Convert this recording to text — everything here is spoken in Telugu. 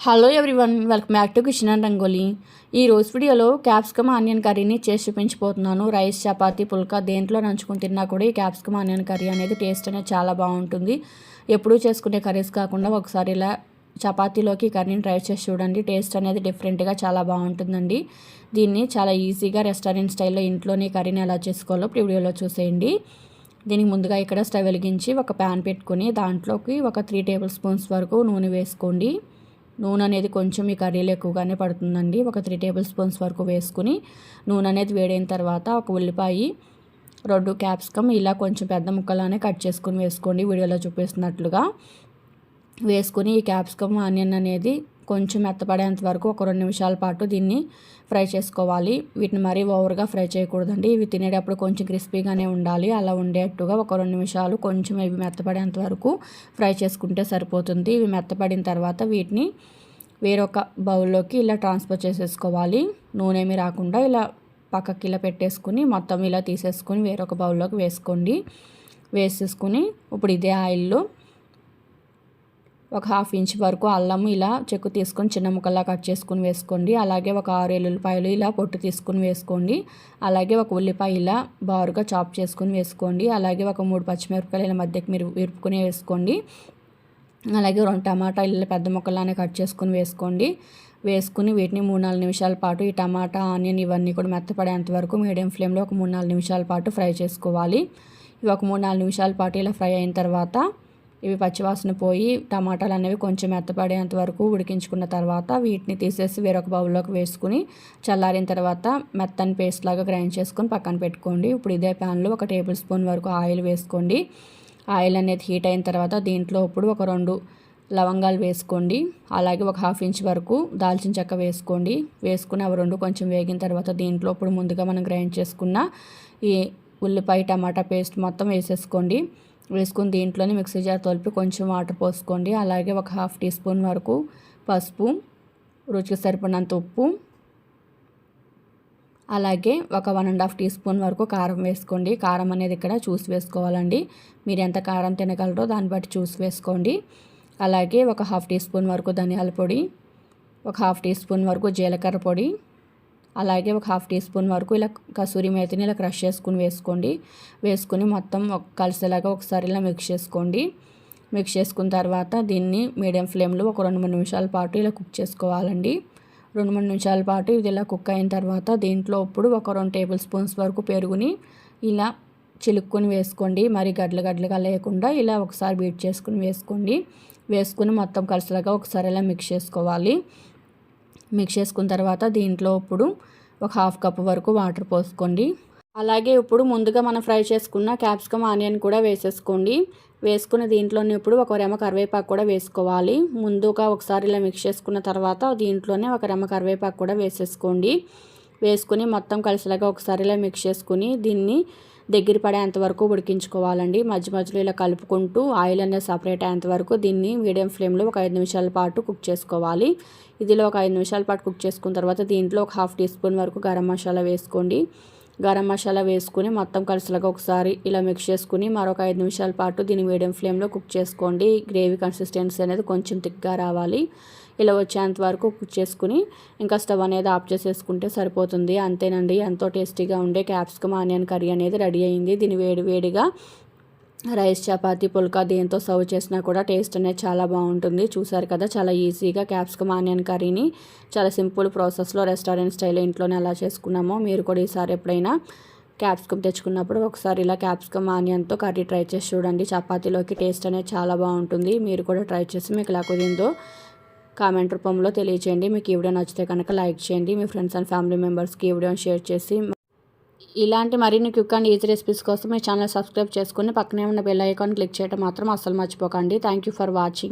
Hello everyone welcome back to Kishan Rangoli ఈ రోజు వీడియోలో క్యాప్సికమ్ ఆనియన్ కర్రీని చేసి చూపించిపోతున్నాను రైస్ చపాతీ పుల్కా దేంట్లో నంచుకుని తిన్నా కూడా ఈ క్యాప్సికమ్ ఆనియన్ కర్రీ అనేది టేస్ట్ అనేది చాలా బాగుంటుంది. ఎప్పుడూ చేసుకునే కర్రీస్ కాకుండా ఒకసారి ఇలా చపాతీలోకి కర్రీని ట్రై చేసి చూడండి. టేస్ట్ అనేది డిఫరెంట్గా చాలా బాగుంటుందండి. దీన్ని చాలా ఈజీగా రెస్టారెంట్ స్టైల్లో ఇంట్లోనే కర్రీని ఎలా చేసుకోవాలో ఇప్పుడు వీడియోలో చూసేయండి. దీనికి ముందుగా ఇక్కడ స్టవ్ వెలిగించి ఒక ప్యాన్ పెట్టుకొని దాంట్లోకి ఒక త్రీ టేబుల్ స్పూన్స్ వరకు నూనె వేసుకోండి. నూనె అనేది కొంచెం ఈ కర్రీలో ఎక్కువగానే పడుతుందండి. ఒక త్రీ టేబుల్ స్పూన్స్ వరకు వేసుకుని నూనె అనేది వేడైన తర్వాత ఒక ఉల్లిపాయ రెండు క్యాప్సికమ్ ఇలా కొంచెం పెద్ద ముక్కలానే కట్ చేసుకుని వేసుకోండి. వీడియోలో చూపిస్తున్నట్లుగా వేసుకుని ఈ క్యాప్సికమ్ ఆనియన్ అనేది కొంచెం మెత్తపడేంత వరకు ఒక రెండు నిమిషాల పాటు దీన్ని ఫ్రై చేసుకోవాలి. వీటిని మరీ ఓవర్గా ఫ్రై చేయకూడదండి. ఇవి తినేటప్పుడు కొంచెం క్రిస్పీగానే ఉండాలి. అలా ఉండేట్టుగా ఒక రెండు నిమిషాలు కొంచెం ఇవి మెత్తపడేంత వరకు ఫ్రై చేసుకుంటే సరిపోతుంది. ఇవి మెత్తపడిన తర్వాత వీటిని వేరొక బౌల్లోకి ఇలా ట్రాన్స్ఫర్ చేసేసుకోవాలి. నూనె ఏమి రాకుండా ఇలా పక్కకి ఇలా పెట్టేసుకుని మొత్తం ఇలా తీసేసుకొని వేరొక బౌల్లోకి వేసుకోండి. వేసేసుకుని ఇప్పుడు ఇదే ఆయిల్లో ఒక హాఫ్ ఇంచ్ వరకు అల్లం ఇలా చెక్కు తీసుకొని చిన్న ముక్కల్లా కట్ చేసుకుని వేసుకోండి. అలాగే ఒక ఆరు ఎల్లుల్లిపాయలు ఇలా పొట్టు తీసుకుని వేసుకోండి. అలాగే ఒక ఉల్లిపాయ ఇలా బారుగా చాప్ చేసుకుని వేసుకోండి. అలాగే ఒక మూడు పచ్చిమిరపకాయలు ఇలా మధ్యకి మీరు విరుపుకుని వేసుకోండి. అలాగే రెండు టమాటా ఇలా పెద్ద ముక్కలానే కట్ చేసుకుని వేసుకోండి. వేసుకుని వీటిని మూడు నాలుగు నిమిషాల పాటు ఈ టమాటా ఆనియన్ ఇవన్నీ కూడా మెత్తపడేంత వరకు మీడియం ఫ్లేమ్లో ఒక మూడు నాలుగు నిమిషాల పాటు ఫ్రై చేసుకోవాలి. ఇవి ఒక మూడు నాలుగు నిమిషాల పాటు ఇలా ఫ్రై అయిన తర్వాత ఇవి పచ్చివాసన పోయి టమాటాలు అనేవి కొంచెం మెత్తపడేంత వరకు ఉడికించుకున్న తర్వాత వీటిని తీసేసి వేరొక బౌల్లోకి వేసుకుని చల్లారిన తర్వాత మెత్తని పేస్ట్ లాగా గ్రైండ్ చేసుకొని పక్కన పెట్టుకోండి. ఇప్పుడు ఇదే ప్యాన్లో ఒక టేబుల్ స్పూన్ వరకు ఆయిల్ వేసుకోండి. ఆయిల్ అనేది హీట్ అయిన తర్వాత దీంట్లో ఇప్పుడు ఒక రెండు లవంగాలు వేసుకోండి. అలాగే ఒక హాఫ్ ఇంచ్ వరకు దాల్చిన చెక్క వేసుకోండి. వేసుకుని అవి రెండు కొంచెం వేగిన తర్వాత దీంట్లో ఇప్పుడు ముందుగా మనం గ్రైండ్ చేసుకున్న ఈ ఉల్లిపాయ టమాటా పేస్ట్ మొత్తం వేసేసుకోండి. వేసుకుని దీంట్లోనే మిక్సీ జార్ తొలిపి కొంచెం వాటర్ పోసుకోండి. అలాగే ఒక హాఫ్ టీ స్పూన్ వరకు పసుపు రుచికి సరిపడినంత ఉప్పు అలాగే ఒక one and half teaspoon వరకు కారం వేసుకోండి. కారం అనేది ఇక్కడ చూసి వేసుకోవాలండి. మీరు ఎంత కారం తినగలరో దాన్ని బట్టి చూసి వేసుకోండి. అలాగే ఒక హాఫ్ టీ స్పూన్ వరకు ధనియాల పొడి ఒక హాఫ్ టీ స్పూన్ వరకు జీలకర్ర పొడి అలాగే ఒక హాఫ్ టీ స్పూన్ వరకు ఇలా కసూరి మేతిని ఇలా క్రష్ చేసుకుని వేసుకోండి. వేసుకుని మొత్తం కలిసేలాగా ఒకసారి ఇలా మిక్స్ చేసుకోండి. మిక్స్ చేసుకున్న తర్వాత దీన్ని మీడియం ఫ్లేమ్లో ఒక రెండు మూడు నిమిషాల పాటు ఇలా కుక్ చేసుకోవాలండి. రెండు మూడు నిమిషాల పాటు ఇది ఇలా కుక్ అయిన తర్వాత దీంట్లో ఇప్పుడు ఒక రెండు టేబుల్ స్పూన్స్ వరకు పెరుగుని ఇలా చిలుక్కొని వేసుకోండి. మరి గడ్లు గడ్డలుగా లేకుండా ఇలా ఒకసారి బీట్ చేసుకుని వేసుకోండి. వేసుకుని మొత్తం కలిసేలాగా ఒకసారి ఇలా మిక్స్ చేసుకోవాలి. మిక్స్ చేసుకున్న తర్వాత దీంట్లో ఇప్పుడు ఒక హాఫ్ కప్ వరకు వాటర్ పోసుకోండి. అలాగే ఇప్పుడు ముందుగా మనం ఫ్రై చేసుకున్న క్యాప్సికమ్ ఆనియన్ కూడా వేసేసుకోండి. వేసుకున్న దీంట్లోనే ఇప్పుడు ఒక రెమ్మ కరివేపాకు కూడా వేసుకోవాలి. ముందుగా ఒకసారి ఇలా మిక్స్ చేసుకున్న తర్వాత దీంట్లోనే ఒక రెమ్మ కరివేపాకు కూడా వేసేసుకోండి. వేసుకుని మొత్తం కలిసిలాగా ఒకసారి ఇలా మిక్స్ చేసుకుని దీన్ని దగ్గర పడేంత వరకు ఉడికించుకోవాలండి. మధ్య మధ్యలో ఇలా కలుపుకుంటూ ఆయిల్ అనేది సపరేట్ అయ్యేంత వరకు దీన్ని మీడియం ఫ్లేమ్లో ఒక ఐదు నిమిషాల పాటు కుక్ చేసుకోవాలి. ఇదిలో ఒక ఐదు నిమిషాల పాటు కుక్ చేసుకున్న తర్వాత దీంట్లో ఒక హాఫ్ టీ స్పూన్ వరకు గరం మసాలా వేసుకోండి. గరం మసాలా వేసుకుని మొత్తం కలిసిలాగా ఒకసారి ఇలా మిక్స్ చేసుకుని మరొక ఐదు నిమిషాల పాటు దీన్ని మీడియం ఫ్లేమ్లో కుక్ చేసుకోండి. గ్రేవీ కన్సిస్టెన్సీ అనేది కొంచెం థిక్గా రావాలి. ఇలా వచ్చేంత వరకు కుక్ చేసుకుని ఇంకా స్టవ్ అనేది ఆఫ్ చేసేసుకుంటే సరిపోతుంది. అంతేనండి. ఎంతో టేస్టీగా ఉండే క్యాప్సికమ్ ఆనియన్ కర్రీ అనేది రెడీ అయింది. దీని వేడి వేడిగా రైస్ చపాతీ పుల్కా దేంతో సర్వ్ చేసినా కూడా టేస్ట్ అనేది చాలా బాగుంటుంది. చూసారు కదా చాలా ఈజీగా క్యాప్సికమ్ ఆనియన్ కర్రీని చాలా సింపుల్ ప్రాసెస్లో రెస్టారెంట్ స్టైల్ ఇంట్లోనే ఎలా చేసుకున్నామో మీరు కూడా ఈసారి ఎప్పుడైనా క్యాప్సికమ్ తెచ్చుకున్నప్పుడు ఒకసారి ఇలా క్యాప్సికమ్ ఆనియన్తో కర్రీ ట్రై చేసి చూడండి. చపాతీలోకి టేస్ట్ అనేది చాలా బాగుంటుంది. మీరు కూడా ట్రై చేసి మీకు ఎలా కుదిరిందో కామెంట్ రూపంలో తెలియచేయండి. మీకు ఈ వీడియో నచ్చితే కనుక లైక్ చేయండి. మీ ఫ్రెండ్స్ అండ్ ఫ్యామిలీ మెంబర్స్కి ఈ వీడియోని షేర్ చేసి ఇలాంటి మరిన్ని క్విక్ అండ్ ఈజీ రెసిపీస్ కోసం మీ ఛానల్ సబ్స్క్రైబ్ చేసుకుని పక్కనే ఉన్న బెల్ ఐకాన్ క్లిక్ చేయడం మాత్రం అస్సలు మర్చిపోకండి. Thank for watching.